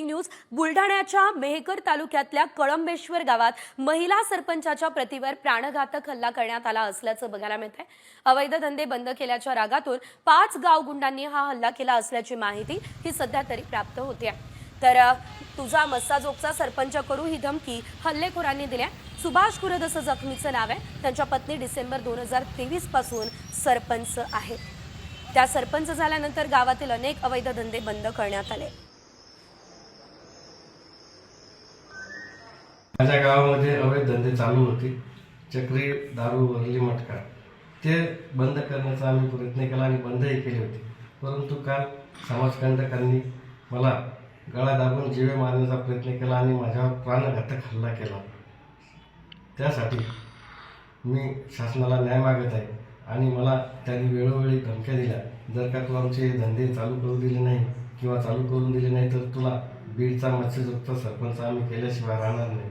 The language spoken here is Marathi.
ब्रेकिंग न्यूज बुलढाण्याच्या मेहकर तालुक्यातल्या कळंबेश्वर गावात महिला सरपंचाच्या प्रतिवर प्राणघातक हल्ला करण्यात आला असल्याचं बघायला मिळतंय. अवैध धंदे बंद केल्याच्या रागातून पाच गाव गुंडांनी हा हल्ला केला असल्याची माहिती ही सध्या तरी प्राप्त होते तर तुझा मस्साजोगचा सरपंच करू ही धमकी हल्लेखोरांनी दिल्या सुभाष कुरद असं जखमीचं नाव आहे. त्यांच्या पत्नी डिसेंबर दोन हजार तेवीसपासून सरपंच आहेत. त्या सरपंच झाल्यानंतर गावातील अनेक अवैध धंदे बंद करण्यात आले. माझ्या गावामध्ये अवैध धंदे चालू होते. चक्री दारू वरली मटका. ते बंद करण्याचा आम्ही प्रयत्न केला आणि बंदही केले होते. परंतु काल समाजकंटकांनी मला गळा दाबून जीवे मारण्याचा प्रयत्न केला आणि माझ्यावर प्राणघातक हल्ला केला. त्यासाठी मी शासनाला न्याय मागत आहे आणि मला त्यांनी वेळोवेळी धमक्या दिल्या. जर का तू आमचे हे धंदे चालू करू दिले नाही किंवा चालू करून दिले नाही तर तुला बीडचा मत्स्ययुक्त सरपंच आम्ही केल्याशिवाय राहणार नाही.